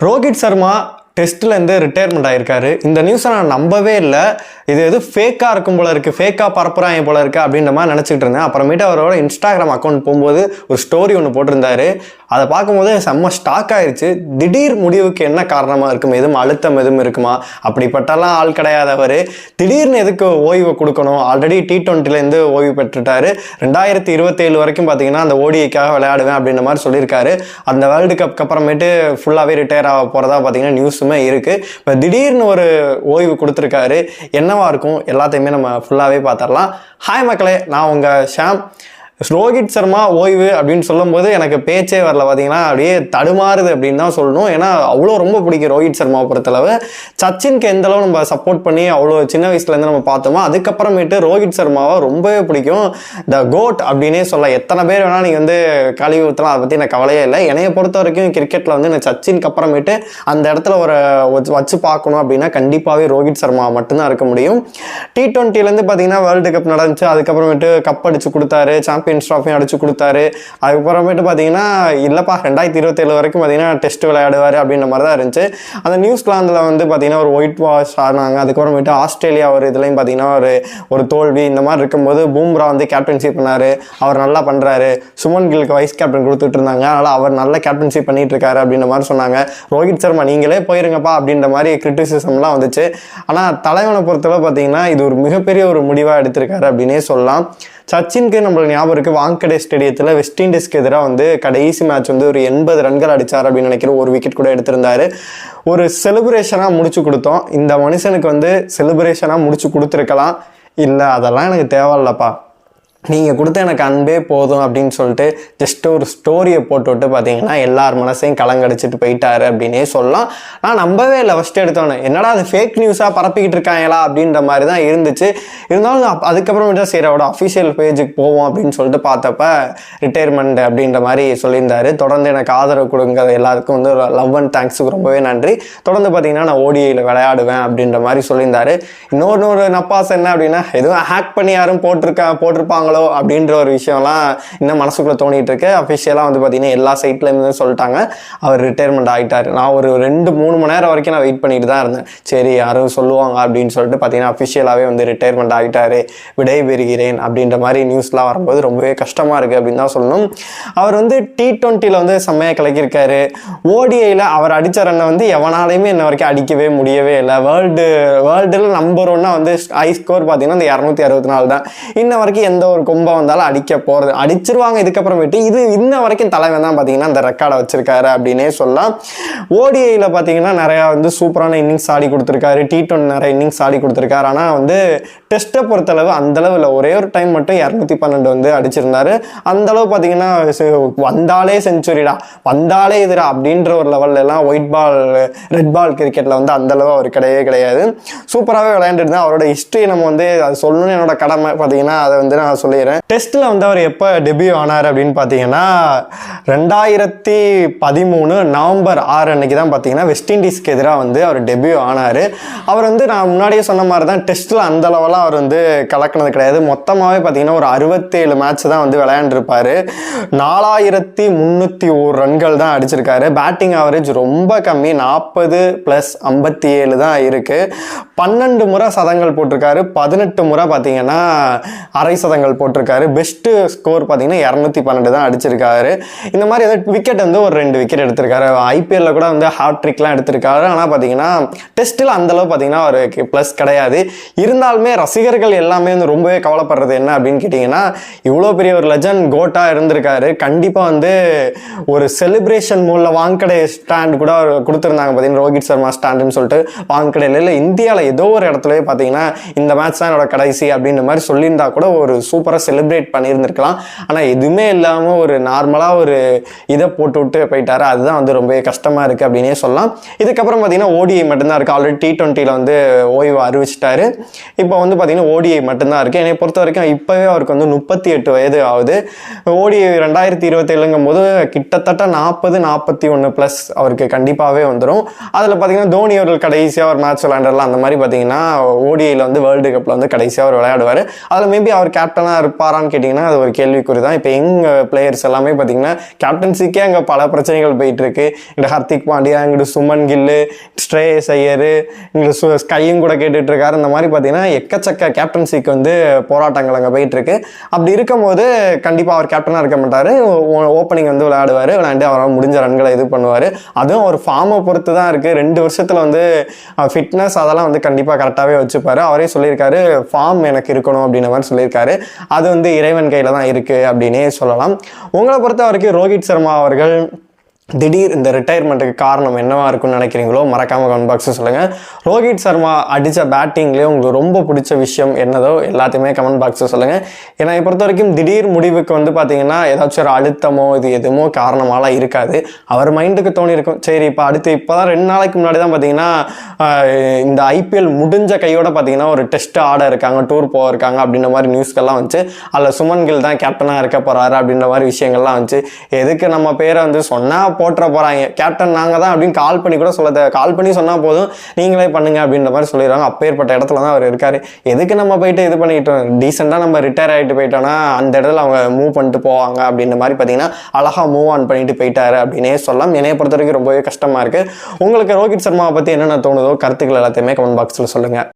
Rohit Sharma டெஸ்ட்லேருந்து retirement ஆயிருக்காரு. இந்த நியூஸை நான் நம்பவே இல்லை. இது எது ஃபேக்காக இருக்கும் போல இருக்குது ஃபேக்காக பரப்புறாங்க போல இருக்குது அப்படின்ற மாதிரி நினச்சிட்டு இருந்தேன். அப்புறமேட்டு அவரோட இன்ஸ்டாகிராம் அக்கௌண்ட் போகும்போது ஒரு ஸ்டோரி ஒன்று போட்டிருந்தாரு. அதை பார்க்கும்போது செம்ம ஸ்டாக் ஆயிடுச்சு திடீர் முடிவுக்கு என்ன காரணமாக இருக்கும்? எதுவும் அழுத்தம் எதுவும் இருக்குமா? அப்படிப்பட்டலாம் ஆள் கிடையாதவர் திடீர்னு எதுக்கு ஓய்வு கொடுக்கணும்? ஆல்ரெடி டி டுவெண்ட்டிலேருந்து ஓய்வு பெற்றுட்டாரு. ரெண்டாயிரத்தி இருபத்தேழு வரைக்கும் பார்த்தீங்கன்னா அந்த ஓடிஐக்காக விளையாடுவேன் அப்படின்ற மாதிரி சொல்லியிருக்காரு. அந்த வேர்ல்டு கப்க்கு அப்புறமேட்டு ஃபுல்லாகவே ரிட்டையர் ஆக போகிறதா பார்த்தீங்கன்னா நியூஸ் நியூஸுமே இருக்குது இப்போ திடீர்னு ஒரு ஓய்வு கொடுத்துருக்காரு. என்னவா இருக்கும்? எல்லாத்தையுமே நம்ம ஃபுல்லாகவே பார்த்துடலாம். ஹாய் மக்களே நான் உங்கள் ஷாம். ரோஹித் சர்மா ஓய்வு அப்படின்னு சொல்லும்போது எனக்கு பேச்சே வரல. பார்த்தீங்கன்னா அப்படியே தடுமாறுது அப்படின்னு தான் சொல்லணும். ஏன்னா அவ்வளோ ரொம்ப பிடிக்கும் ரோஹித் சர்மாவை பொறுத்தளவு. சச்சினுக்கு எந்தளவு நம்ம சப்போர்ட் பண்ணி அவ்வளோ சின்ன வயசுலேருந்து நம்ம பார்த்தோமோ அதுக்கப்புறமேட்டு ரோஹித் சர்மாவை ரொம்பவே பிடிக்கும். த கோட் அப்படின்னே சொல்ல எத்தனை பேர் வேணால் நீங்கள் வந்து கழிவு ஊற்றலாம் அதை பற்றி எனக்கு கவலையே இல்லை. என்னைய பொறுத்த வரைக்கும் கிரிக்கெட்டில் வந்து எனக்கு சச்சினுக்கு அப்புறமேட்டு அந்த இடத்துல ஒரு வச்சு- வச்சு பார்க்கணும் அப்படின்னா கண்டிப்பாகவே ரோஹித் சர்மா மட்டும்தான் இருக்க முடியும். டி ட்வெண்ட்டிலேருந்து பார்த்தீங்கன்னா வேர்ல்டு கப் நடந்துச்சு. அதுக்கப்புறமேட்டு கப் அடிச்சு கொடுத்தாரு. சாம்பியன்ஸ் ட்ராஃபியும் அடிச்சு கொடுத்தாரு. அதுக்கப்புறமேட்டு பார்த்தீங்கன்னா இல்லைப்பா ரெண்டாயிரத்தி இருபத்தேழு வரைக்கும் பார்த்தீங்கன்னா டெஸ்ட் விளையாடுவார் அப்படின்ற மாதிரி தான் இருந்துச்சு. அந்த நியூசிலாந்தில் வந்து பார்த்தீங்கன்னா ஒரு ஒயிட் வாஷ் ஆனாங்க அதுக்கப்புறமேட்டு ஆஸ்திரேலியா ஒரு இதுலையும் பார்த்தீங்கன்னா ஒரு ஒரு தோல்வி இந்த மாதிரி இருக்கும்போது பூம்ரா வந்து கேப்டன்ஷிப் பண்ணார். அவர் நல்லா பண்ணுறாரு சுமன் கில்க்கு வைஸ் கேப்டன் கொடுத்துட்டு இருந்தாங்க. அதனால் அவர் நல்ல கேப்டன்ஷிப் பண்ணிட்டு இருக்காரு அப்படின்ற மாதிரி சொன்னாங்க. ரோஹித் சர்மா நீங்களே போயிருங்கப்பா அப்படின்ற மாதிரி கிரிட்டிசிசம்லாம் வந்துச்சு. ஆனால் தலைவனை பொறுத்தளவு பார்த்தீங்கன்னா இது ஒரு மிகப்பெரிய ஒரு முடிவாக எடுத்திருக்காரு அப்படின்னே சொல்லலாம். சச்சினுக்கு நம்மளுக்கு ஞாபகம் இருக்குது வாங்கடே ஸ்டேடியத்தில் வெஸ்ட் இண்டீஸ்க்கு எதிராக வந்து கடைசி மேட்ச் வந்து ஒரு எண்பது ரன்கள் அடித்தார் அப்படின்னு நினைக்கிற ஒரு விக்கெட் கூட எடுத்திருந்தாரு. ஒரு செலிப்ரேஷனாக முடிச்சு கொடுத்தோம். இந்த மனுஷனுக்கு வந்து செலிப்ரேஷனாக முடிச்சு கொடுத்துருக்கலாம். இல்லை அதெல்லாம் எனக்கு தேவையில்லப்பா. நீங்கள் கொடுத்த எனக்கு அன்பே போதும் அப்படின்னு சொல்லிட்டு ஜஸ்ட் ஒரு ஸ்டோரியை போட்டுவிட்டு பார்த்தீங்கன்னா எல்லார் மனசையும் கலங்கடிச்சிட்டு போயிட்டாரு அப்படின்னே சொல்லலாம். நான் நம்பவே இல்லை ஃபஸ்ட் எடுத்தோன்னே. என்னடா அது ஃபேக் நியூஸாக பரப்பிக்கிட்டு இருக்காங்களா அப்படின்ற மாதிரி தான் இருந்துச்சு. இருந்தாலும் அதுக்கப்புறமேட்டா சீரோட அஃபிஷியல் பேஜுக்கு போவோம் அப்படின்னு சொல்லிட்டு பார்த்தப்ப ரிட்டையர்மெண்ட் அப்படின்ற மாதிரி சொல்லியிருந்தாரு. தொடர்ந்து எனக்கு ஆதரவு கொடுங்க. எல்லாருக்கும் வந்து லவ் அண்ட் தேங்க்ஸுக்கு ரொம்பவே நன்றி. தொடர்ந்து பார்த்தீங்கன்னா நான் ஓடிஐயில் விளையாடுவேன் அப்படின்ற மாதிரி சொல்லியிருந்தாரு. இன்னொரு ஒரு நப்பாஸ் என்ன அப்படின்னா எதுவும் ஹேக் பண்ணி யாரும் போட்டிருக்கா போட்டிருப்பாங்க போட்டிருப்பாங்களோ அப்படின்ற ஒரு விஷயம்லாம் இன்னும் மனசுக்குள்ளே தோணிகிட்டு இருக்கு அஃபிஷியலாக வந்து பார்த்தீங்கன்னா எல்லா சைட்லேருந்து சொல்லிட்டாங்க. அவர் ரிட்டையர்மெண்ட் ஆகிட்டார் நான் ஒரு ரெண்டு மூணு மணி நேரம் வரைக்கும் நான் வெயிட் பண்ணிட்டு தான் இருந்தேன். சரி யாரும் சொல்லுவாங்க அப்படின்னு சொல்லிட்டு பார்த்தீங்கன்னா அஃபிஷியலாகவே வந்து ரிட்டையர்மெண்ட் ஆகிட்டார் விடை பெறுகிறேன் அப்படின்ற மாதிரி நியூஸ்லாம் வரும்போது ரொம்பவே கஷ்டமாக இருக்குது அப்படின்னு தான் சொல்லணும். அவர் வந்து டி ட்வெண்ட்டியில் வந்து செம்மையாக கலக்கியிருக்காரு ஓடிஐயில் அவர் அடித்த ரன்னை வந்து எவனாலையுமே இன்ன வரைக்கும் அடிக்கவே முடியவே இல்லை. வேர்ல்டு வேர்ல்டில் நம்பர் ஒன்னாக வந்து ஹை ஸ்கோர் பார்த்தீங்கன்னா இந்த இரநூத்தி அறுபத்தி நாலு தான். இன்ன வரைக்கும் எந்த ஒரு கும்பம் வந்தாலும் அடிக்க போகிறது அடிச்சிருவாங்க இதுக்கப்புறமேட்டு. இது இன்ன வரைக்கும் தலைவன் தான் பார்த்தீங்கன்னா அந்த ரெக்கார்டை வச்சிருக்காரு அப்படின்னே சொல்லலாம். ஓடிஐயில் பார்த்தீங்கன்னா நிறையா வந்து சூப்பரான இன்னிங்ஸ் ஆடி கொடுத்துருக்காரு. டி டுவெண்ட்டி நிறைய இன்னிங்ஸ் ஆடி கொடுத்துருக்காரு. ஆனால் வந்து டெஸ்ட்டை பொறுத்தளவு அந்தளவு இல்லை ஒரே ஒரு டைம் மட்டும் இரநூத்தி பன்னெண்டு வந்து அடிச்சிருந்தாரு. அந்தளவு பார்த்தீங்கன்னா வந்தாலே செஞ்சுரிடா வந்தாலே இதுடா அப்படின்ற ஒரு லெவல்ல எல்லாம் ஒயிட் பால் ரெட் பால் கிரிக்கெட்டில் வந்து அந்த அளவு அவர் கிடையவே கிடையாது. சூப்பராகவே விளையாண்டுருந்தேன் அவரோட ஹிஸ்ட்ரி நம்ம வந்து அது சொல்லணும்னு என்னோட கடமை பார்த்தீங்கன்னா அதை வந்து நான் சொல்லிடுறேன். டெஸ்ட்டில் வந்து அவர் எப்போ டெபியூ ஆனார் அப்படின்னு பார்த்தீங்கன்னா ரெண்டாயிரத்தி பதிமூணு நவம்பர் ஆறு அன்னைக்கு தான் பார்த்தீங்கன்னா வெஸ்ட் இண்டீஸ்க்கு எதிராக வந்து அவர் டெபியூ ஆனார். அவர் வந்து நான் முன்னாடியே சொன்ன மாதிரி தான் டெஸ்ட்டில் அந்த லெவலாக அவர் வந்து கலக்கினது கிடையாது. மொத்தமாகவே பார்த்தீங்கன்னா ஒரு அறுபத்தேழு மேட்ச் தான் வந்து விளையாண்டுருப்பார். நாலாயிரத்தி முந்நூற்றி ஒரு ரன்கள் தான் அடிச்சிருக்காரு. பேட்டிங் ஆவரேஜ் ரொம்ப கம்மி. நாற்பது ப்ளஸ் ஐம்பத்தி ஏழு தான் இருக்குது பன்னெண்டு முறை சதங்கள் போட்டிருக்காரு. பதினெட்டு முறை பார்த்தீங்கன்னா அரை சதங்கள் போட்டிருக்காரு. பெஸ்ட்டு ஸ்கோர் பார்த்தீங்கன்னா இரநூத்தி பன்னெண்டு தான் அடிச்சிருக்காரு. இந்த மாதிரி ஏதாவது விக்கெட் வந்து ஒரு ரெண்டு விக்கெட் எடுத்திருக்காரு. ஐபிஎல்ல கூட வந்து ஹாட்ரிக்லாம் ட்ரிக்லாம் எடுத்திருக்காரு. ஆனால் பார்த்தீங்கன்னா டெஸ்ட்டில் அந்தளவு பார்த்தீங்கன்னா ஒரு ப்ளஸ் கிடையாது. இருந்தாலுமே ரசிகர்கள் எல்லாமே வந்து ரொம்பவே கவலைப்படுறது என்ன அப்படின்னு கேட்டிங்கன்னா இவ்வளோ பெரிய ஒரு லெஜண்ட் கோட்டாக இருந்திருக்காரு. கண்டிப்பாக வந்து ஒரு செலிப்ரேஷன் மூலில் வாங்கடை ஸ்டாண்ட் கூட அவர் கொடுத்துருந்தாங்க பார்த்தீங்கன்னா ரோஹித் சர்மா ஸ்டாண்டுன்னு சொல்லிட்டு. வாங்கடையில் இல்லை இந்தியாவில் ஏதோ ஒரு இடத்துலயே பார்த்தீங்கன்னா இந்த மேட்ச் தான் என்னோட கடைசி அப்படின்ற மாதிரி சொல்லியிருந்தா கூட ஒரு சூப்பர் சூப்பராக செலிப்ரேட் பண்ணியிருந்திருக்கலாம். ஆனால் எதுவுமே இல்லாமல் ஒரு நார்மலாக ஒரு இதை போட்டு விட்டு போயிட்டாரு. அதுதான் வந்து ரொம்பவே கஷ்டமாக இருக்குது அப்படின்னே சொல்லலாம். இதுக்கப்புறம் பார்த்தீங்கன்னா ஓடிஐ மட்டும்தான் இருக்குது ஆல்ரெடி டி டுவெண்ட்டியில் வந்து ஓய்வு அறிவிச்சிட்டாரு. இப்போ வந்து பார்த்தீங்கன்னா ஓடிஐ மட்டும்தான் இருக்குது என்னை பொறுத்த வரைக்கும் இப்போவே அவருக்கு வந்து முப்பத்தி எட்டு வயது ஆகுது. ஓடிஐ ரெண்டாயிரத்தி இருபத்தேழுங்கும் போது கிட்டத்தட்ட நாற்பது நாற்பத்தி ஒன்று ப்ளஸ் அவருக்கு கண்டிப்பாகவே வந்துடும் அதில் பார்த்தீங்கன்னா தோனி அவர்கள் கடைசியாக ஒரு மேட்ச் விளையாண்டலாம் அந்த மாதிரி பார்த்தீங்கன்னா ஓடிஐயில் வந்து வேர்ல்டு கப்பில் வந்து கடைசியாக அவர் விளையாடுவார். அதில் மேபி அவர் கேப்டனாக கேப்டனாக இருப்பாரான்னு கேட்டிங்கன்னா அது ஒரு கேள்விக்குறி தான் இப்போ எங்கள் பிளேயர்ஸ் எல்லாமே பார்த்தீங்கன்னா கேப்டன்சிக்கே அங்கே பல பிரச்சனைகள் போயிட்டு இருக்கு ஹர்திக் பாண்டியா இங்கிட்டு சுமன் கில்லு ஸ்ட்ரேயஸ் ஐயர் இங்கே சு ஸ்கையும் கூட கேட்டுட்ருக்காரு இந்த மாதிரி பார்த்தீங்கன்னா எக்கச்சக்க கேப்டன்சிக்கு வந்து போராட்டங்கள் அங்கே போயிட்டுருக்கு. அப்படி இருக்கும்போது கண்டிப்பாக அவர் கேப்டனாக இருக்க மாட்டார். ஓப்பனிங் வந்து விளையாடுவார். விளையாண்டு அவரால் முடிஞ்ச ரன்களை இது பண்ணுவார். அதுவும் அவர் ஃபார்மை பொறுத்து தான் இருக்குது ரெண்டு வருஷத்தில் வந்து ஃபிட்னஸ் அதெல்லாம் வந்து கண்டிப்பாக கரெக்டாகவே வச்சுப்பார். அவரே சொல்லியிருக்காரு ஃபார்ம் எனக்கு இருக்கணும் அப்படின்ற மாதிரி சொல்லியிருக்காரு. அது வந்து இறைவன் கையில் தான் இருக்குது அப்படின்னே சொல்லலாம். உங்களை பொறுத்த வரைக்கும் ரோஹித் சர்மா அவர்கள் திடீர் இந்த ரிட்டையர்மெண்ட்டுக்கு காரணம் என்னவா இருக்கும்னு நினைக்கிறீங்களோ மறக்காமல் கமெண்ட் பாக்ஸில் சொல்லுங்கள் ரோஹித் சர்மா அடித்த பேட்டிங்லேயே உங்களுக்கு ரொம்ப பிடிச்ச விஷயம் என்னதோ எல்லாத்தையுமே கமெண்ட் பாக்ஸில் சொல்லுங்கள் ஏன்னா பொறுத்த வரைக்கும் திடீர் முடிவுக்கு வந்து பார்த்தீங்கன்னா ஏதாச்சும் ஒரு அழுத்தமோ இது எதுவுமோ காரணமாலாம் இருக்காது. அவர் மைண்டுக்கு தோணி இருக்கும். சரி இப்போ அடுத்து இப்போ தான் ரெண்டு நாளைக்கு முன்னாடி தான் பார்த்தீங்கன்னா இந்த ஐபிஎல் முடிஞ்ச கையோட பார்த்தீங்கன்னா ஒரு டெஸ்ட் ஆட இருக்காங்க டூர் போக இருக்காங்க அப்படின்ற மாதிரி நியூஸ்கள்லாம் வந்துச்சு. அதில் சுமன் கில் தான் கேப்டனாக இருக்க போகிறாரு அப்படின்ற மாதிரி விஷயங்கள்லாம் வந்துச்சு. எதுக்கு நம்ம பேரை வந்து சொன்னால் போட்டுற போகிறாங்க கேப்டன் நாங்கள் தான் அப்படின்னு கால் பண்ணி கூட சொல்ல கால் பண்ணி சொன்னால் போதும். நீங்களே பண்ணுங்க அப்படின்ற மாதிரி சொல்லிடுறாங்க. அப்பேற்பட்ட இடத்துல தான் அவர் இருக்கார். எதுக்கு நம்ம போயிட்டு இது பண்ணிக்கிட்டோம் டீசெண்டாக நம்ம ரிட்டையர் ஆகிட்டு போயிட்டோம்னா அந்த இடத்துல அவங்க மூவ் பண்ணிட்டு போவாங்க அப்படின்ற மாதிரி பார்த்தீங்கன்னா அழகாக மூவ் ஆன் பண்ணிட்டு போயிட்டாரு அப்படின்னே சொல்லலாம். என்னைய பொறுத்த வரைக்கும் ரொம்பவே கஷ்டமாக இருக்குது உங்களுக்கு ரோஹித் சர்மாவை பற்றி என்னென்ன தோணுதோ கருத்துக்கள் எல்லாத்தையுமே கமெண்ட் பாக்ஸில் சொல்லுங்கள்